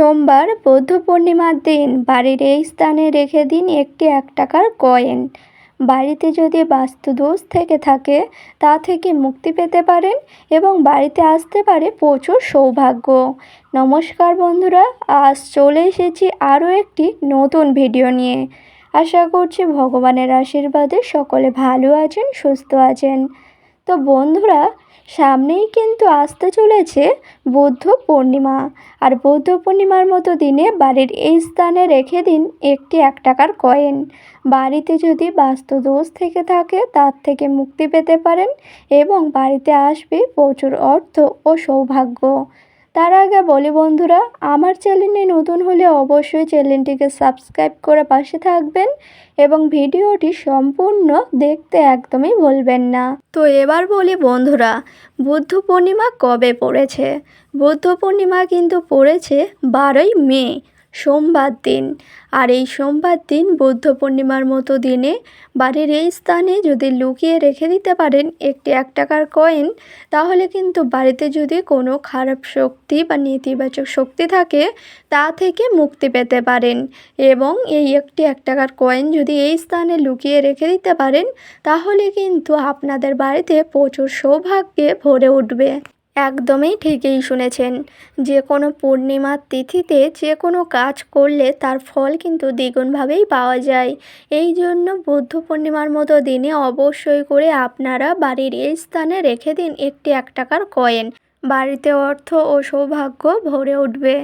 সোমবার বৌদ্ধ পূর্ণিমার দিন বাড়ির এই স্থানে রেখে দিন একটি এক টাকার কয়েন। বাড়িতে যদি বাস্তুদোষ থেকে থাকে, তা থেকে মুক্তি পেতে পারেন এবং বাড়িতে আসতে পারে প্রচুর সৌভাগ্য। নমস্কার বন্ধুরা, আজ চলে এসেছি আরও একটি নতুন ভিডিও নিয়ে। আশা করছি ভগবানের আশীর্বাদে সকলে ভালো আছেন, সুস্থ আছেন। তো বন্ধুরা সামনেই কিন্তু আসতে চলেছে বৌদ্ধ পূর্ণিমা। আর বৌদ্ধ পূর্ণিমার মতো দিনে বাড়ির এই স্থানে রেখে দিন একটি এক টাকার কয়েন। বাড়িতে যদি বাস্তু দোষ থেকে থাকে, তার থেকে মুক্তি পেতে পারেন এবং বাড়িতে আসবে প্রচুর অর্থ ও সৌভাগ্য। তার আগে বলি বন্ধুরা, আমার চ্যানেলে নতুন হলে অবশ্যই চ্যানেলটিকে সাবস্ক্রাইব করে পাশে থাকবেন এবং ভিডিওটি সম্পূর্ণ দেখতে একদমই বলবেন না। তো এবার বলি বন্ধুরা, বুদ্ধ পূর্ণিমা কবে পড়েছে? বুদ্ধ পূর্ণিমা কিন্তু পড়েছে বারোই মে সোমবার দিন। আর এই সোমবার দিন বুদ্ধ পূর্ণিমার মতো দিনে বাড়ির এই স্থানে যদি লুকিয়ে রেখে দিতে পারেন একটি এক টাকার কয়েন, তাহলে কিন্তু বাড়িতে যদি কোনো খারাপ শক্তি বা নেতিবাচক শক্তি থাকে, তা থেকে মুক্তি পেতে পারেন। এবং এই একটি এক টাকার কয়েন যদি এই স্থানে লুকিয়ে রেখে দিতে পারেন, তাহলে কিন্তু আপনাদের বাড়িতে প্রচুর সৌভাগ্যে ভরে উঠবে। একদমই ঠিকই শুনেছেন। যে কোনো পূর্ণিমার তিথিতে যে কোনো কাজ করলে তার ফল কিন্তু দ্বিগুণভাবেই পাওয়া যায়। এই জন্য বুদ্ধ পূর্ণিমার মতো দিনে অবশ্যই করে আপনারা বাড়ির এই স্থানে রেখে দিন একটি এক টাকার কয়েন। বাড়িতে অর্থ ও সৌভাগ্য ভরে উঠবে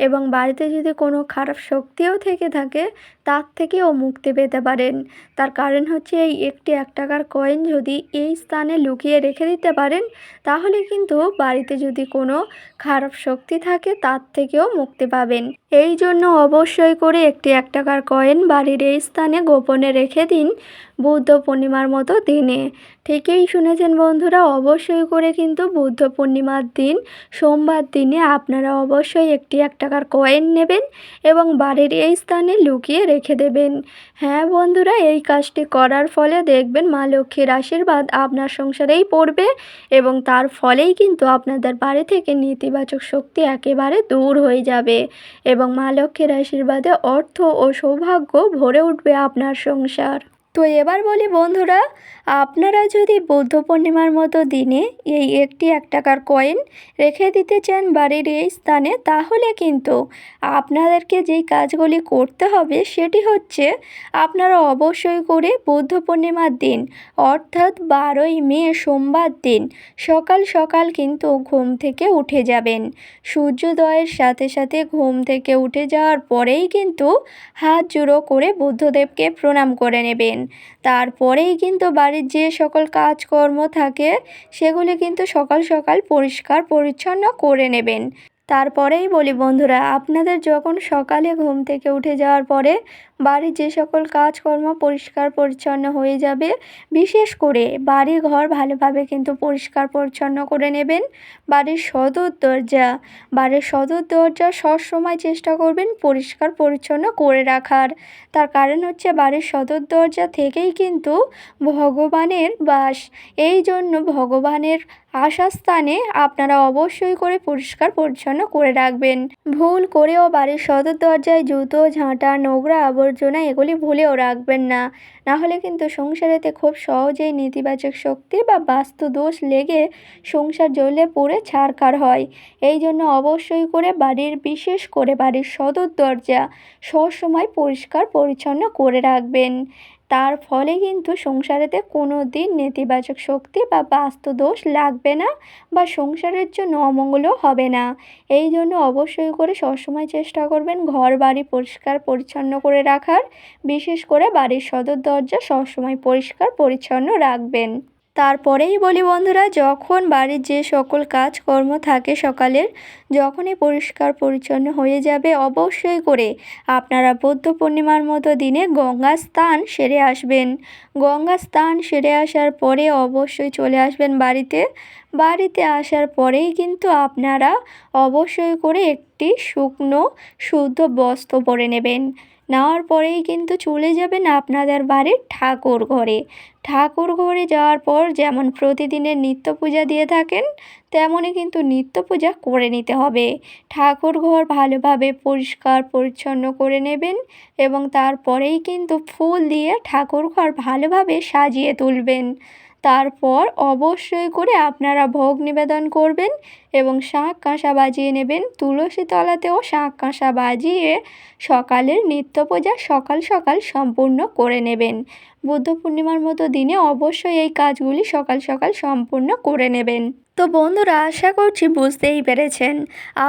এবং বাড়িতে যদি কোনো খারাপ শক্তিও থেকে থাকে তার থেকেও মুক্তি পেতে পারেন। তার কারণ হচ্ছে এই একটি এক টাকার কয়েন যদি এই স্থানে লুকিয়ে রেখে দিতে পারেন, তাহলে কিন্তু বাড়িতে যদি কোনো খারাপ শক্তি থাকে, তার থেকেও মুক্তি পাবেন। এই জন্য অবশ্যই করে একটি এক টাকার কয়েন বাড়ির এই স্থানে গোপনে রেখে দিন, বুদ্ধ পূর্ণিমার মতো দিনে। ঠিকই শুনেছেন বন্ধুরা, অবশ্যই করে কিন্তু বুদ্ধ পূর্ণিমার দিন, সোমবার দিনে আপনারা অবশ্যই একটি এক টাকার কয়েন নেবেন এবং বাড়ির এই স্থানে লুকিয়ে রেখে দেবেন। হ্যাঁ বন্ধুরা, এই কাজটি করার ফলে দেখবেন মা লক্ষ্মীর আশীর্বাদ আপনার সংসারেই পড়বে এবং তার ফলেই কিন্তু আপনাদের বাড়ি থেকে নেতিবাচক শক্তি একেবারে দূর হয়ে যাবে এবং মা লক্ষ্মীর আশীর্বাদে অর্থ ও সৌভাগ্য ভরে উঠবে আপনার সংসার। তো এবার বলি বন্ধুরা, আপনারা যদি বৌদ্ধ পূর্ণিমার মতো দিনে এই একটি এক টাকার কয়েন রেখে দিতে চান বাড়ির এই স্থানে, তাহলে কিন্তু আপনাদেরকে যেই কাজগুলি করতে হবে সেটি হচ্ছে আপনারা অবশ্যই করে বৌদ্ধ পূর্ণিমার দিন, অর্থাৎ বারোই মে সোমবার দিন সকাল সকাল কিন্তু ঘুম থেকে উঠে যাবেন। সূর্যোদয়ের সাথে সাথে ঘুম থেকে উঠে যাওয়ার পরেই কিন্তু হাত জুড়ো করে বুদ্ধদেবকে প্রণাম করে নেবেন। তারপরেই কিন্তু বাড়ির যে সকল কাজকর্ম থাকে, সেগুলি কিন্তু সকাল সকাল পরিষ্কার পরিচ্ছন্ন করে নেবেন। তারপরেই বলি বন্ধুরা, আপনাদের যখন সকালে ঘুম থেকে উঠে যাওয়ার পরে বাড়ির যে সকল কাজকর্ম পরিষ্কার পরিচ্ছন্ন হয়ে যাবে, বিশেষ করে বাড়ি ঘর ভালোভাবে কিন্তু পরিষ্কার পরিচ্ছন্ন করে নেবেন। বাড়ির সদর দরজা, বাড়ির সদর দরজা সবসময় চেষ্টা করবেন পরিষ্কার পরিচ্ছন্ন করে রাখার। তার কারণ হচ্ছে বাড়ির সদর দরজা থেকেই কিন্তু ভগবানের বাস। এই জন্য ভগবানের আশাস্থানে আপনারা অবশ্যই করে পরিষ্কার পরিচ্ছন্ন করে রাখবেন। ভুল করেও বাড়ির সদর দরজায় জুতো, ঝাঁটা, নোংরা আবর্জনা এগুলি ভুলেও রাখবেন না। নাহলে কিন্তু সংসারেতে খুব সহজেই নেতিবাচক শক্তি বা বাস্তু দোষ লেগে সংসার জ্বলে পড়ে ছাড়খাড় হয়। এই জন্য অবশ্যই করে বাড়ির, বিশেষ করে বাড়ির সদর দরজা সবসময় পরিষ্কার, পরিচ্ছন্ন করে রাখবেন। তার ফলে কিন্তু সংসারেতে কোনো দিন নেতিবাচক শক্তি বা বাস্তু দোষ লাগবে না বা সংসারের জন্য অমঙ্গলও হবে না। এই জন্য অবশ্যই করে সবসময় চেষ্টা করবেন ঘর বাড়ি পরিষ্কার পরিচ্ছন্ন করে রাখার। বিশেষ করে বাড়ির সদর দরজা সবসময় পরিষ্কার পরিচ্ছন্ন রাখবেন। তারপরেই বলি বন্ধুরা, যখন বাড়ির যে সকল কাজকর্ম থাকে সকালের, যখনই পরিষ্কার পরিচ্ছন্ন হয়ে যাবে অবশ্যই করে আপনারা বৌদ্ধ পূর্ণিমার মতো দিনে গঙ্গা স্থান সেরে আসবেন। গঙ্গা স্থান সেরে আসার পরে অবশ্যই চলে আসবেন বাড়িতে। বাড়িতে আসার পরেই কিন্তু আপনারা অবশ্যই করে একটি একটি শুকনো, শুদ্ধ বস্ত্র পরে নেবেন। নেওয়ার পরেই কিন্তু চলে যাবেন আপনাদের বাড়ির ঠাকুর ঘরে। ঠাকুর ঘরে যাওয়ার পর যেমন প্রতিদিনের নিত্য পূজা দিয়ে থাকেন, তেমনই কিন্তু নিত্য পূজা করে নিতে হবে। ঠাকুর ঘর ভালোভাবে পরিষ্কার, পরিচ্ছন্ন করে নেবেন এবং তারপরেই কিন্তু ফুল দিয়ে ঠাকুর ঘর ভালোভাবে সাজিয়ে তুলবেন। তারপর অবশ্যই করে আপনারা ভোগ নিবেদন করবেন এবং শাঁখ কাঁসা বাজিয়ে নেবেন। তুলসী তলাতেও শাঁখ কাঁসা বাজিয়ে সকালের নিত্য পূজা সকাল সকাল সম্পূর্ণ করে নেবেন। বুদ্ধ পূর্ণিমার মতো দিনে অবশ্যই এই কাজগুলি সকাল সকাল সম্পূর্ণ করে নেবেন। তো বন্ধুরা, আশা করছি বুঝতেই পেরেছেন।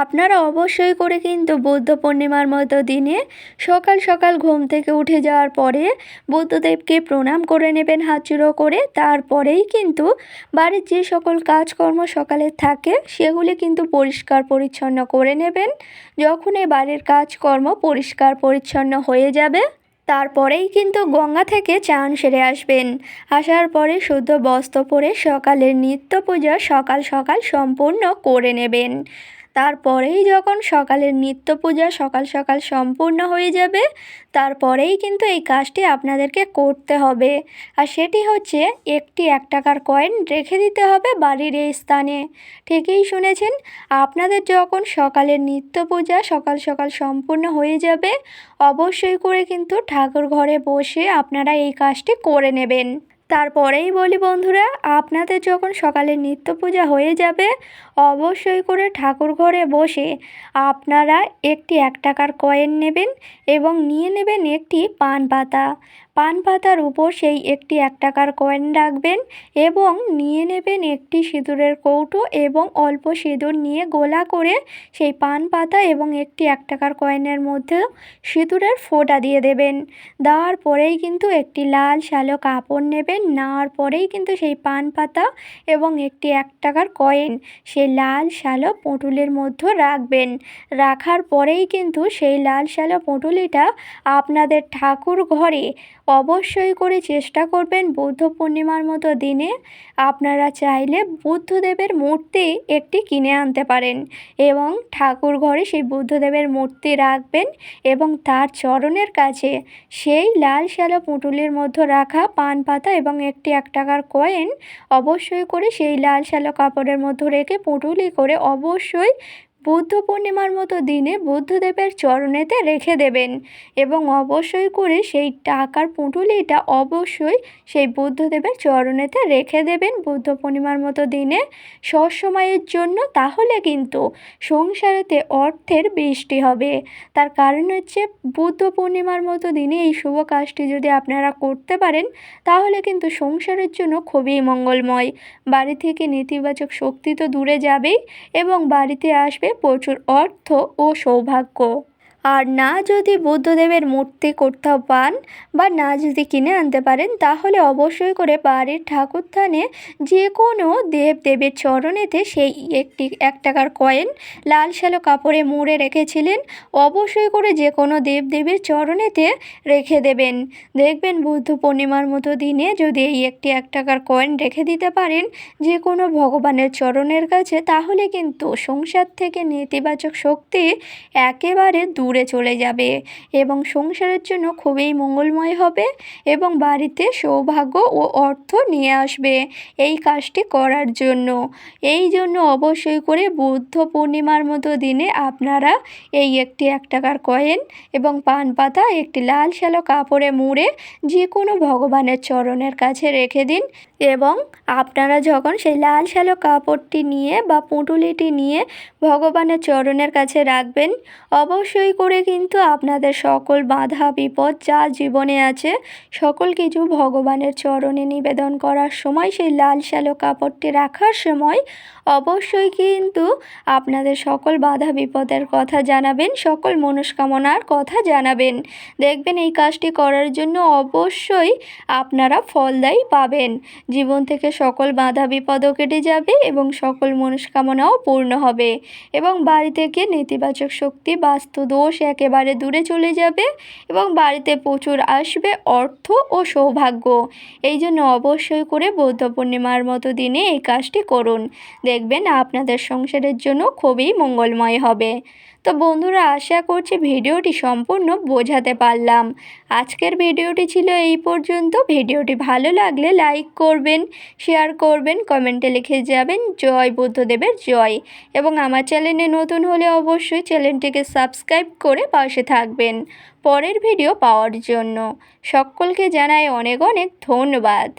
আপনারা অবশ্যই করে কিন্তু বুদ্ধ পূর্ণিমার মতো দিনে সকাল সকাল ঘুম থেকে উঠে যাওয়ার পরে বুদ্ধদেবকে প্রণাম করে নেবেন জুড়ো করে। তারপরেই কিন্তু বাড়ির যে সকল কাজকর্ম সকালে থাকে, সেগুলি কিন্তু পরিষ্কার পরিচ্ছন্ন করে নেবেন। যখন এই বাড়ির কাজকর্ম পরিষ্কার পরিচ্ছন্ন হয়ে যাবে, তারপরেই কিন্তু গঙ্গা থেকে চান সেরে আসবেন। আসার পরে শুদ্ধ বস্ত্র পরে সকালের নিত্য পূজা সকাল সকাল সম্পূর্ণ করে নেবেন। তারপরেই যখন সকালের নিত্য পূজা সকাল সকাল সম্পূর্ণ হয়ে যাবে, তারপরেই কিন্তু এই কাজটি আপনাদেরকে করতে হবে। আর সেটি হচ্ছে একটি এক টাকার কয়েন রেখে দিতে হবে বাড়ির এই স্থানে। ঠিকই শুনেছেন, আপনাদের যখন সকালের নিত্য পূজা সকাল সকাল সম্পূর্ণ হয়ে যাবে, অবশ্যই করে কিন্তু ঠাকুর ঘরে বসে আপনারা এই কাজটি করে নেবেন। তারপরেই বলি বন্ধুরা, আপনাদের যখন সকালে নিত্য পূজা হয়ে যাবে, অবশ্যই করে ঠাকুর ঘরে বসে আপনারা একটি এক টাকার কয়েন নেবেন এবং নিয়ে নেবেন একটি পান পাতা। পান পাতার উপর সেই একটি এক টাকার কয়েন রাখবেন এবং নিয়ে নেবেন একটি সিঁদুরের কৌটো এবং অল্প সিঁদুর নিয়ে গোলা করে সেই পান পাতা এবং একটি এক টাকার কয়েনের মধ্যে সিঁদুরের ফোঁটা দিয়ে দেবেন। দেওয়ার পরেই কিন্তু একটি লাল শ্যালো কাপড় নেবেন। নেওয়ার পরেই কিন্তু সেই পান পাতা এবং একটি এক টাকার কয়েন সেই লাল শ্যালো পুঁটুলির মধ্যে রাখবেন। রাখার পরেই কিন্তু সেই লাল শ্যালো পুঁটুলিটা আপনাদের ঠাকুর ঘরে অবশ্যই করে চেষ্টা করবেন বুদ্ধ পূর্ণিমার মতো দিনে। আপনারা চাইলে বুদ্ধদেবের মূর্তি একটি কিনে আনতে পারেন এবং ঠাকুর ঘরে সেই বুদ্ধদেবের মূর্তি রাখবেন এবং তার চরণের কাছে সেই লাল শ্যালো পুঁটুলির মধ্যে রাখা পান পাতা এবং একটি এক টাকার কয়েন অবশ্যই করে সেই লাল শ্যালো কাপড়ের মধ্যে রেখে পুঁটুলি করে অবশ্যই বুদ্ধ পূর্ণিমার মতো দিনে বুদ্ধদেবের চরণেতে রেখে দেবেন এবং অবশ্যই করে সেই টাকার পুঁটুলিটা অবশ্যই সেই বুদ্ধদেবের চরণেতে রেখে দেবেন বুদ্ধ পূর্ণিমার মতো দিনে। সবসময়ের জন্য তাহলে কিন্তু সংসারেতে অর্থের বৃষ্টি হবে। তার কারণ হচ্ছে বুদ্ধ পূর্ণিমার মতো দিনে এই শুভ কাজটি যদি আপনারা করতে পারেন, তাহলে কিন্তু সংসারের জন্য খুবই মঙ্গলময়। বাড়ি থেকে নেতিবাচক শক্তি তো দূরে যাবেই এবং বাড়িতে আসবে প্রচুর অর্থ ও সৌভাগ্য। আর না যদি বুদ্ধদেবের মূর্তি কোথাও পান বা না যদি কিনে আনতে পারেন, তাহলে অবশ্যই করে বাড়ির ঠাকুর থানে যে কোনো দেব দেবের চরণেতে সেই একটি এক টাকার কয়েন, লাল শ্যালো কাপড়ে মুড়ে রেখেছিলেন। অবশ্যই করে যে কোনো দেব দেবীর চরণেতে রেখে দেবেন। দেখবেন বুদ্ধ পূর্ণিমার মতো দিনে যদি এই একটি এক টাকার কয়েন রেখে দিতে পারেন যে কোনো ভগবানের চরণের কাছে, তাহলে কিন্তু সংসার থেকে নেতিবাচক শক্তি একেবারে দূরে চলে যাবে এবং সংসারের জন্য খুবই মঙ্গলময় হবে এবং বাড়িতে সৌভাগ্য ও অর্থ নিয়ে আসবে এই কাজটি করার জন্য। এই জন্য অবশ্যই করে বুদ্ধ পূর্ণিমার মতো দিনে আপনারা এই একটি এক টাকার কয়েন এবং পান পাতা, একটি লাল শ্যালো কাপড়ে মুড়ে যে কোনো ভগবানের চরণের কাছে রেখে দিন এবং আপনারা যখন সেই লাল শ্যালো কাপড়টি নিয়ে বা পুঁটুলিটি নিয়ে ভগবানের চরণের কাছে রাখবেন, অবশ্যই করে কিন্তু আপনাদের সকল বাধা, বিপদ যা জীবনে আছে, সকল কিছু ভগবানের চরণে নিবেদন করার সময়, সেই লাল শ্যালো কাপড়টি রাখার সময় অবশ্যই কিন্তু আপনাদের সকল বাধা বিপদের কথা জানাবেন, সকল মনস্কামনার কথা জানাবেন। দেখবেন এই কাজটি করার জন্য অবশ্যই আপনারা ফলদায়ী পাবেন। জীবন থেকে সকল বাধা বিপদও কেটে যাবে এবং সকল মনস্কামনাও পূর্ণ হবে এবং বাড়ি থেকে নেতিবাচক শক্তি, বাস্তু দোষ একেবারে দূরে চলে যাবে এবং বাড়িতে প্রচুর আসবে অর্থ ও সৌভাগ্য। এই জন্য অবশ্যই করে বৌদ্ধ পূর্ণিমার মতো দিনে এই কাজটি করুন। দেখ দেখবেন আপনাদের সংসারের জন্য খুবই মঙ্গলময় হবে। তো বন্ধুরা, আশা করছি ভিডিওটি সম্পূর্ণ বোঝাতে পারলাম। আজকের ভিডিওটি ছিল এই পর্যন্ত। ভিডিওটি ভালো লাগলে লাইক করবেন, শেয়ার করবেন, কমেন্টে লিখে যাবেন, জয় বুদ্ধদেবের জয়। এবং আমার চ্যানেলে নতুন হলে অবশ্যই চ্যানেলটিকে সাবস্ক্রাইব করে পাশে থাকবেন পরের ভিডিও পাওয়ার জন্য। সকলকে জানাই অনেক অনেক ধন্যবাদ।